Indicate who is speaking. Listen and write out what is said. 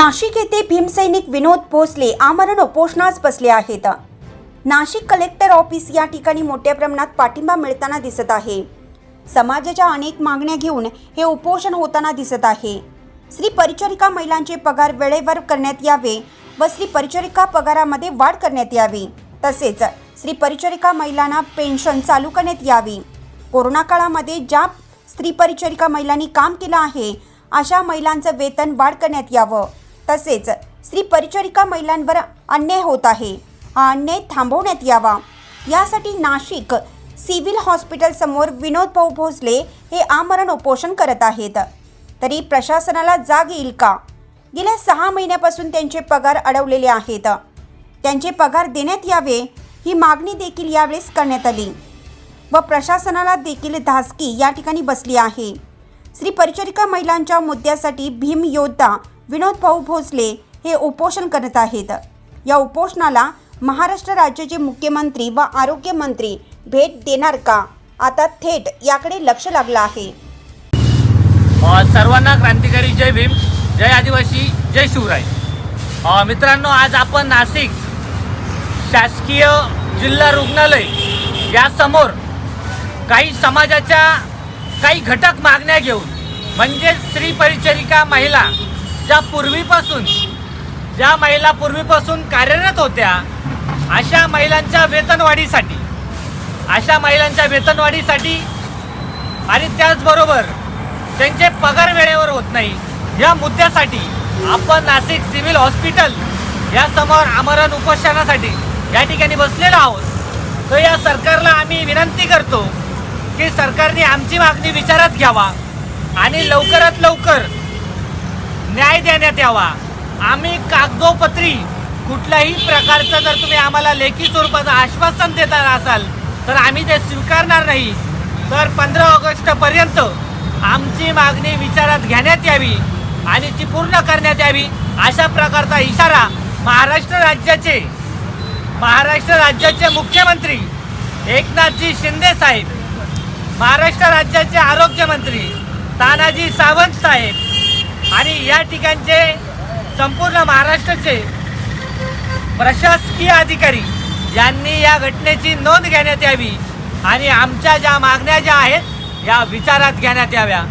Speaker 1: नाशिक येथे भीमसैनिक विनोद भोसले आमरण उपोषणास बसले आहेत. नाशिक कलेक्टर ऑफिस या ठिकाणी मोठ्या प्रमाणात पाठिंबा मिळताना दिसत आहे. समाजाच्या अनेक मागण्या घेऊन हे उपोषण होताना दिसत आहे. श्री परिचारिका महिलांचे पगार वेळेवर करण्यात यावे व श्री परिचारिका पगारामध्ये वाढ करण्यात यावी. तसेच श्री परिचारिका महिलांना पेन्शन चालू करण्यात यावी. कोरोना काळामध्ये ज्या स्त्री परिचारिका महिलांनी काम केलं आहे अशा महिलांचं वेतन वाढ करण्यात यावं. तसेच स्त्री परिचारिका महिलांवर अन्याय होत आहे. हा अन्याय थांबवण्यात यावा. यासाठी नाशिक सिव्हिल हॉस्पिटल समोर विनोद भाऊ भोसले हे आमरण उपोषण करत आहेत. तरी प्रशासनाला जाग येईल का? गेल्या सहा महिन्यापासून त्यांचे पगार अडवलेले आहेत. त्यांचे पगार देण्यात यावे ही मागणी देखील यावेळेस करण्यात आली. व प्रशासनाला देखील धासकी या ठिकाणी बसली आहे. श्री परिचारिका महिलांच्या मुद्द्यासाठी भीम योद्धा विनोद भाऊ भोसले हे उपोषण करत आहेत. या उपोषणाला महाराष्ट्र राज्याचे मुख्यमंत्री व आरोग्यमंत्री भेट देणार का? आता थेट याकडे लक्ष लागलं आहे.
Speaker 2: सर्वांना क्रांतिकारी जय भीम जय आदिवासी जय शिवराय. मित्रांनो आज आपण नाशिक शासकीय जिल्हा रुग्णालय यासमोर काही समाजाच्या काही घटक मागण्या घेऊन म्हणजे स्त्री परिचारिका महिला ज्या पूर्वीपासून ज्या महिला पूर्वीपासून कार्यरत होत्या अशा महिलांच्या वेतनवाढीसाठी अशा महिलांच्या वेतनवाढीसाठी आणि त्याचबरोबर त्यांचे पगार वेळेवर होत नाही या मुद्द्यासाठी आपण नाशिक सिव्हिल हॉस्पिटल या समोर आमरण उपोषणासाठी या ठिकाणी बसलेलो आहोत. तर या सरकारला आम्ही विनंती करतो की सरकारने आमची मागणी विचारात घ्यावा आणि लवकरात लवकर न्याय देण्यात यावा. आम्ही कागदोपत्री कुठल्याही प्रकारचं जर तुम्ही आम्हाला लेखी स्वरूपाचं आश्वासन देता असाल तर आम्ही ते स्वीकारणार नाही. तर पंधरा ऑगस्टपर्यंत आमची मागणी विचारात घेण्यात यावी आणि ती पूर्ण करण्यात यावी अशा प्रकारचा इशारा महाराष्ट्र राज्याचे महाराष्ट्र राज्याचे मुख्यमंत्री एकनाथजी शिंदे साहेब महाराष्ट्र राज्याचे आरोग्यमंत्री तानाजी सावंत साहेब आणि या ठिकाणचे संपूर्ण महाराष्ट्राचे प्रशासकीय अधिकारी यांनी या घटनेची नोंद घेण्यात यावी आणि आमच्या ज्या मागण्या ज्या आहेत या विचारात घेण्यात याव्या.